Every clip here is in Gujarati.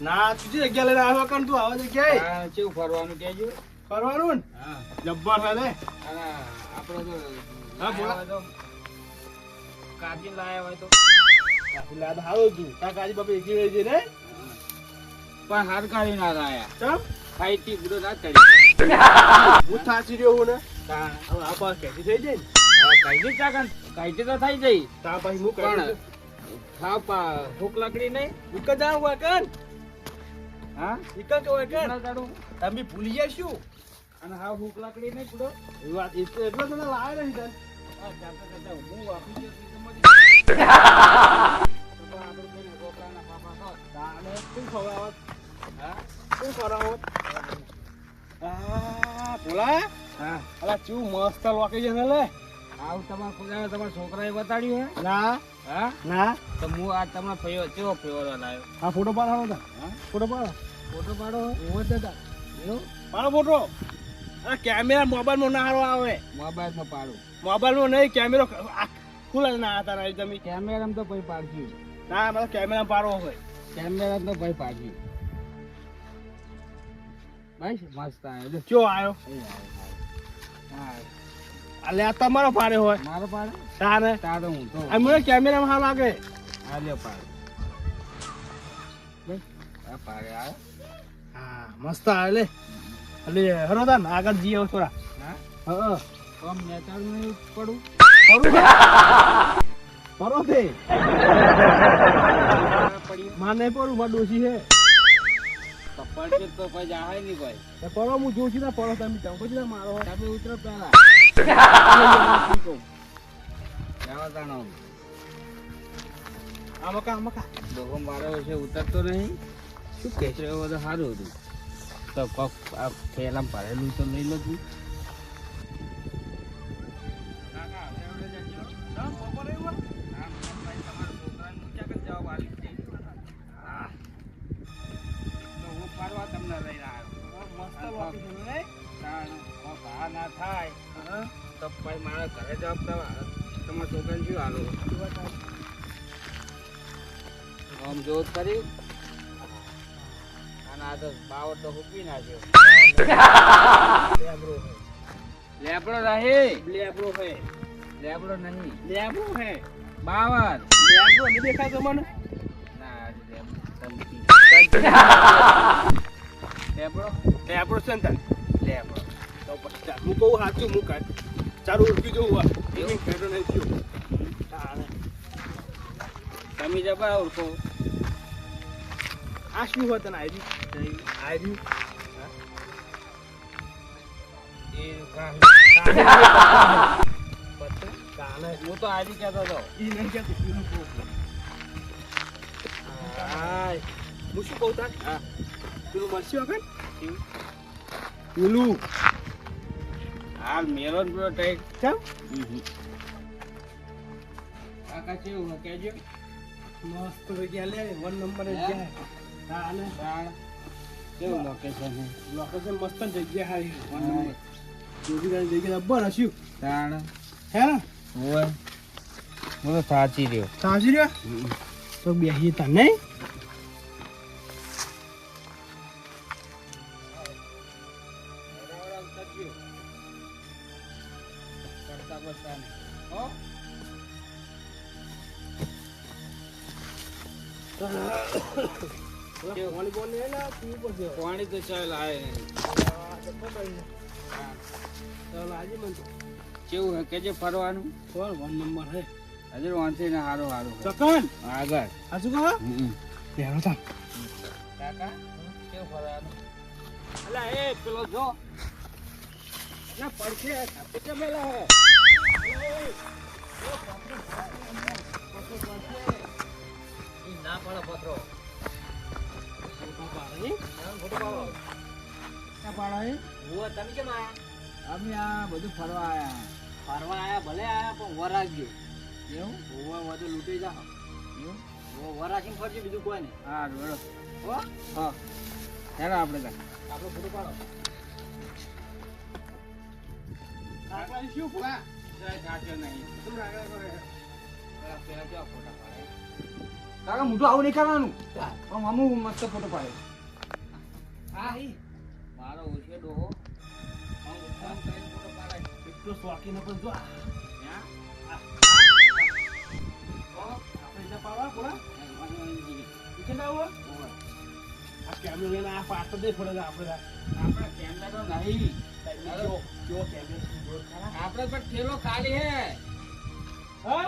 ના તુજી જગ્યા લઈને આવ્યો કણ તું આવા જગ્યાએ? હા, કેવું ફરવાનું કેજો ફરવાનું? ને હા. જબ્બર છે ને? આપણે તો હા, બોલો. લાયા હોય તો કાચી લાયા હોય તો. તું કાજી બાપે એકી રહી છે ને? પણ હાર કાઢી ના લાયા. ચમ? ખાઈતી બધો ના કરી હું થાચી રહ્યો હું ને? તા હવે આ પાસે કેદી થઈ જાય ને હા, કાઢી જ ચાકન કાઢી તો થઈ જઈ તા પછી હું કરું હા પા ભૂખ લાગડી નહીં. ભૂખ હોય કણ. હા? વિકલ કે? તમે ભૂલી જાય શું? અને હા ભૂખ લાકડી નહીં પૂરો એ વાત એ તો એટલો તને લાવે નહીં તને હા, જાતા જાતા હું આ તમારા ખુદાએ તમારા છોકરાએ બતાડ્યું ના. હા? ના. તો હું આ તમને ફેવર કેવો ફેવર લાવ્યો હા ફોટો પાડો હા? ફોટો પાડો. ફોટો પાડો ઓવો દાદા એવું પાડો ફોટો. અરે કેમેરા મોબાઈલમાં ના હારો આવે. મોબાઈલમાં પાડું. મોબાઈલમાં નહીં કેમેરો ખુલે ના હતા ના તમે. કેમેરામાં તો ભાઈ પાડજો ના મારો કેમેરા પાડવો હોય. કેમેરા તો ભાઈ પાડજો ભાઈ મસ્ત આવ્યો. કયો આવ્યો. આવ્યો. અલે આ તમારો પાડે હોય. મારો પાડે? તારે. તારે હું તો. આ મને કેમેરામાં હાર લાગે. આ લે પાડે. આ પાડે હા મસ્ત આવે લે. અલે હરો તા ને આગળ જઈએ થોડા. હા? હા કમ નેતાળ નહીં પડું? ફરો તે પડ્યું માં નહીં પડું માં ડોસી તો પડશે તો પછી જાય નહીં ભાઈ પડો હું જોશી ને પડો તમે જાઉં પછી મારો. તમે ઉતરો પહેલા. જાવા તાણો આ મકા મકા. ડોહો મારો છે ઉતરતો નહીં. શું કે તો બધું સારું હતું. તો કોક આ પેલા ભરેલું તો લઈ લો તું ને થાય તો પછી મારા ઘરે જવાબ તમારા છોકરાને શું હાલો આમ જોત કરી. આ તો બાવટ તો હુકવી નાખ્યો લેબરો હે. લેબડો રહે. લેબરો હે. લેબડો નહીં. લેબરો હે. બાવર લેબરો નહીં દેખાતો મને. ના આજે લેબડો ધમકી. લેબડો. લેબરો છે ને લેબડો. તો પછી હું કહું સાચું હું કાઢ ચારું ઉડકી જોઉં આ. એવું? ફેરો નહીં થયું. તમે જબા ઓળખો આ શું એ કાંઈ. તાણે હું તો આજે કહેતો હતો ઈ નહીં કહેતો. હું શું કહું તાર હા પેલું મળશે વખત પેલું હાલ મેરો ને પેલો ટાઈટ કેમ કાકા કેવું કેજો મસ્ત ગયા લે વન નંબર હે? કેવું લોકેશન છે? લોકેશન મસ્ત જગ્યા હારી વન. નંબર જોગીદારની જગ્યા જબ્બર હસ્યું તાણ. હે ને? હોય હું તો સાચી રહ્યો. સાચી રહ્યો? તો બેસી તા નહીં? હો પાણી બોલ ને ના પીવું પડશે પાણી તો ચાલ આવે નહીં. ચાલ આજે મને કેવું હે? કેજે ફરવાનું? બોલ વન નંબર હે. હજુ વાંચી ને હારો હારો. ચકન! આગળ. શું કહો? બેરો તા કાકા કેવું ફરવાનું? અલા એ પેલો જો. ના પડશે કેટલા મેલા હે. ના પડે પથરો. તમે કેમ આયા અમે આ બધું ફરવા આયા ફરવા આયા ભલે આયા પણ વરાગ્યો એવું? હોવા વધુ લૂંટી જાઓ એવું ઓ વરાસી ફરજી બીજું કોઈ નહીં હા રોડો હો હા ચાલો આપણે તા આપણે ફોટો પાડો આપણે શું ફૂલા જય કાચો નહીં. તું રાગા કરે પેલા પેલા જો ફોટા? કાકા મોઢું આવું નહીં કરવાનું. આમ અમુક મસ્ત ફોટો પાડે હા મારો ઓછે ડોહો. એટલો શોખીન હતો જો. આ. આપણે પાડવા બોલા. ના હોય આ કેમેરો લઈને આ પાછો દે ફોડે આપણે આપણા કેમેરો નહીં. જો જો કેમેરો આપણે પણ ઠેલો ખાલી હે. હા?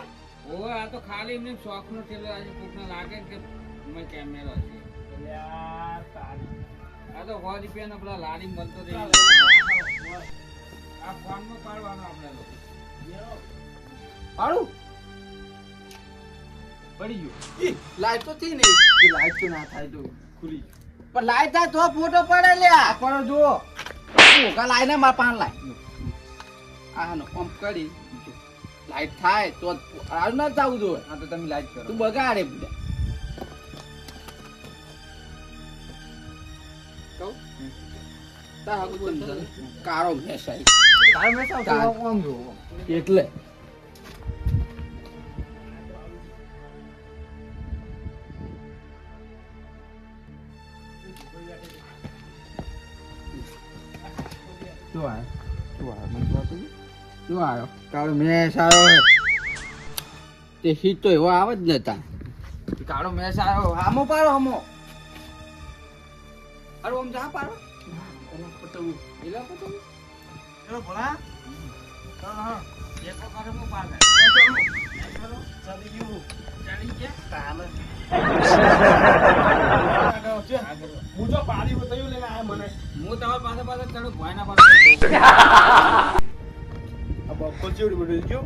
ઓય આ તો ખાલી એમને શોખનો ઠેલો આજે કોકને લાગે કે મેં કેમેરો છે યાર તારી. આ તો સો રૂપિયાનો પેલા લારી મળતો રહે. આ ફોનમાં પાડવાનો આપણે લોકો પાડું? પડી ગયું. લાઈટ તો થી નહીં. લાઈટ તો ના થાય તો ખુલી પણ લાઈટ થાય તો ફોટો પડે લ્યા. આ પડો જુઓ. ઓકા લાઈને મારા પાન લાય આનો પંપ કરી. લાઈટ થાય તો આજ ના જવું જોઈએ. હા તો તમે લાઈટ કરો. તું બગાડે બધા કહું? તાર કારો મેસાઈ કાળો ભેંસ આઈ. કાળ મેં સાવ કાળ. આમ જુઓ એટલે. શું આવ્યો કાળો ભેંસ આવ્યો. તે હીટ તો એવો આવે જ નતા. કાળો મેસ આવ્યો. હામો પાડો હામો. અરે ઓમ જા પાડો. એના પટવું. એલા પટવું ચલો ભોળા. હા હા. એક વખત હું પાડે? ચાલી ગયું. ચાલી ગયા? છે હું જો પાડી તયું લઈને આયા મને. હું તમારી પાસે પાસે ચડું ભોયના પાસે આ બક્કો ચેવડી બની ગયો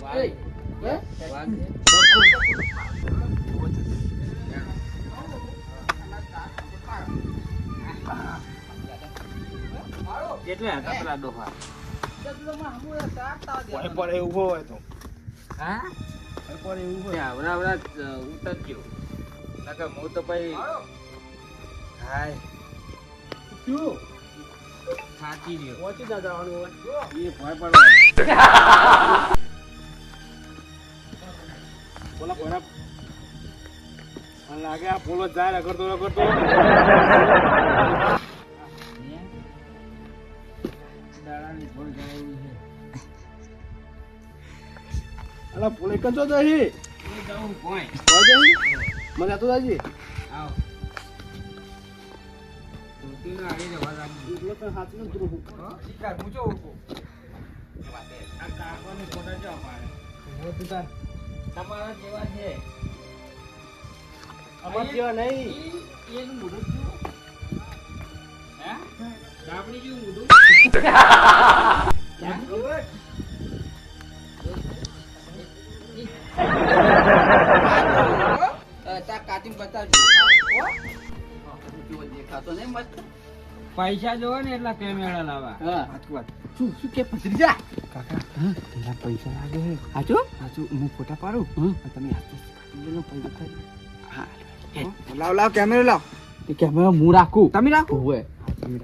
વાહ. હે? વાહ છે. કેટલા હતા પેલા ડોહા કોઈ પડે ઊભો હોય તો હા કોઈ પડે ઊભો હોય આવડા આવડા ઉતરજો નકર હું તો પછી હાય શું થાકી ગયો. પહોંચી ના જવાનું હોય એ ભય પડવાનો બોલા મને લાગે આ પોલો જાય રગડતો રગડતો દાડાની થોડી ઘણી એવી અલા પોલે કંચો જઈ છે એ જવું મને તો દાજી આવ. તમારા જેવા છે અમાર જેવા નહીં એનું મોઢું જુઓ. હે? ડાબડી જેવું મોઢું. કાચીને બતાવજો હો? નહીં પૈસા જોવો ને એટલા કેમેરા લાવવા. હા. શું શું કે ભત્રીજા કાકા પેલા પૈસા લાગે છે? હાચું? હાચું હું ફોટા પાડું. તમે હાથે પૈસા થાય. હા. લાવ લાવ કેમેરો લાવ. તે કેમેરો હું રાખું. તમે રાખો? હોય તમે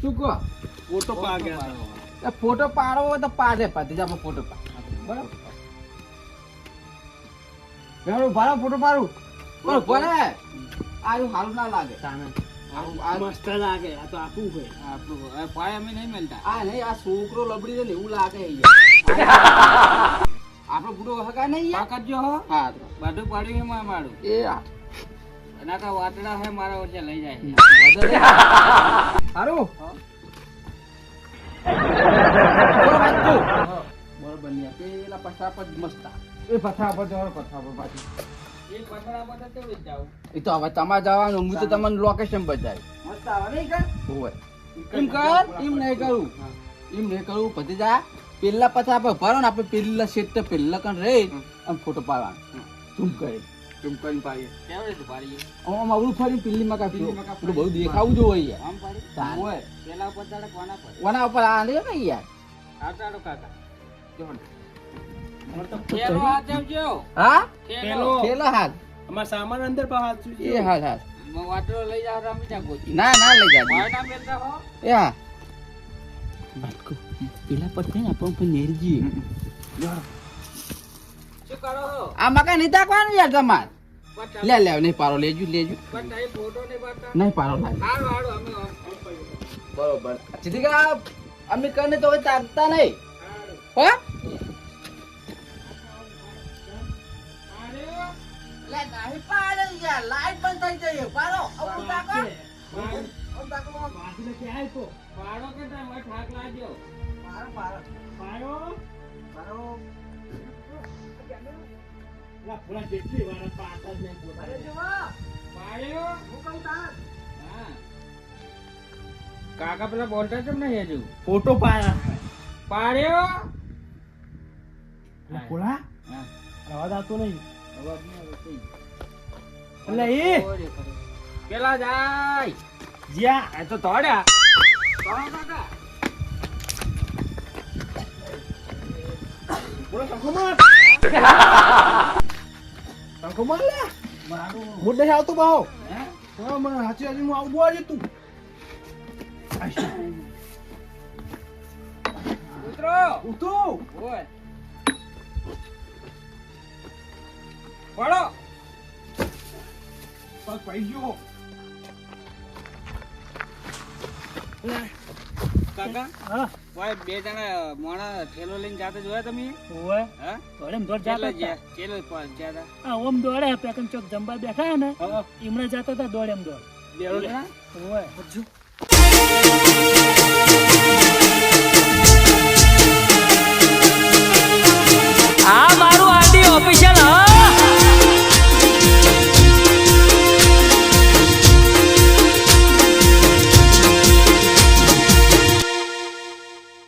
શું કહો? ફોટો પાડે. ફોટો પાડવો હોય તો પાડે ભત્રીજામાં ફોટો પાડ. બરાબર? ભાડો ફોટો પાડું. બરાબર આયું હારું ના લાગે. સામે. મસ્ત લાગે આ તો આપવું હોય. આપણું પાય અમે નહીં મળતા. આ નહીં આ છોકરો લબડી ને એવું લાગે આપણો બુડો હકા નહીં યાર? જો હા. બધું પડ્યું છે મારું એ એના તો વાતડા હે મારા વચ્ચે લઈ જાય. હારું. બરોબર પેલા પર મસ્ત એ પથા પર જવાનું પથા પર પાછું. એ તો હવે તમારે જવાનું હું તો તમને લોકેશન બતાવી મસ્ત આવે નહીં કર? હોવે એમ કર એમ નહીં કરું. એમ નહીં કરું પછી જા. પેલા પછી આપણે ભરો ને આપણે પેલા સેટ તો પેલા કણ રહી અને ફોટો પાડવાનો. ઝૂમ કરી. ઝૂમ કરીને પાડીએ. કેવી રીતે પાડીએ? આમ અવળું ફરી પેલીમાં કાઢી પેલીમાં પેલું બહુ દેખાવું જોઈએ આમ પાડી. પેલા ઉપર કોના પર ઓના ઉપર? આ લે ને યાર. કાકા. હા? ખેલો. ખેલો. હાલ. અમાર સામાન અંદર પા હાચું છે? એ હાલ હાલ. હું લઈ જાવ રમી ના ના લઈ જા ભાઈ ના મેલતા હો એ હા. બાટકો પેલા પર થઈને આપણે ઉપર નેરી જઈએ શું કરો છો? આ મકાન નહીં તાકવાનું યાર તમારે. લે લે નહીં પારો લેજો લેજો. નહીં પારો લાગે અમે બરોબર. અમે કને તો તાકતા નહીં. હો? નહીં પાડે યાર લાઈટ બંધ થઈ જઈએ પારો આવું તાકો આવું તાકો પાડો કે તમે? ઠાક લાગ્યો. પારો પારો પાયો પારો લા ફૂલા જેટલી વાર પાતા જ નહીં અરે પોતા. પાડ્યો? હું કહું તાર. હા. કાકા પેલા બોલતા કેમ નહીં હજુ? ફોટો પાયા પાડ્યો? ફૂલા હા. અવાજ આવતો નહીં. એટલે એ. પેલા જાય. જ્યાં. તો તોડ્યા. આવતો બાહો. હે? મને હાચી હાચી હું આવું બોવા જતું ઉતરો. ઓય પડો પગ પડી ગયો. કાકા હા. ઓય બે જણા મોણા ઠેલો લઈને જાતે જોયા તમે? ઓવે હા? દોડે દોડ જાતા ચેલો પહોંચ્યા હતા? હતા ઓમ દોડે પેકન ચોક જમવા બેઠા ને એમણે જાતા હતા દોડે એમ દોડ. બે જણા. ઓવે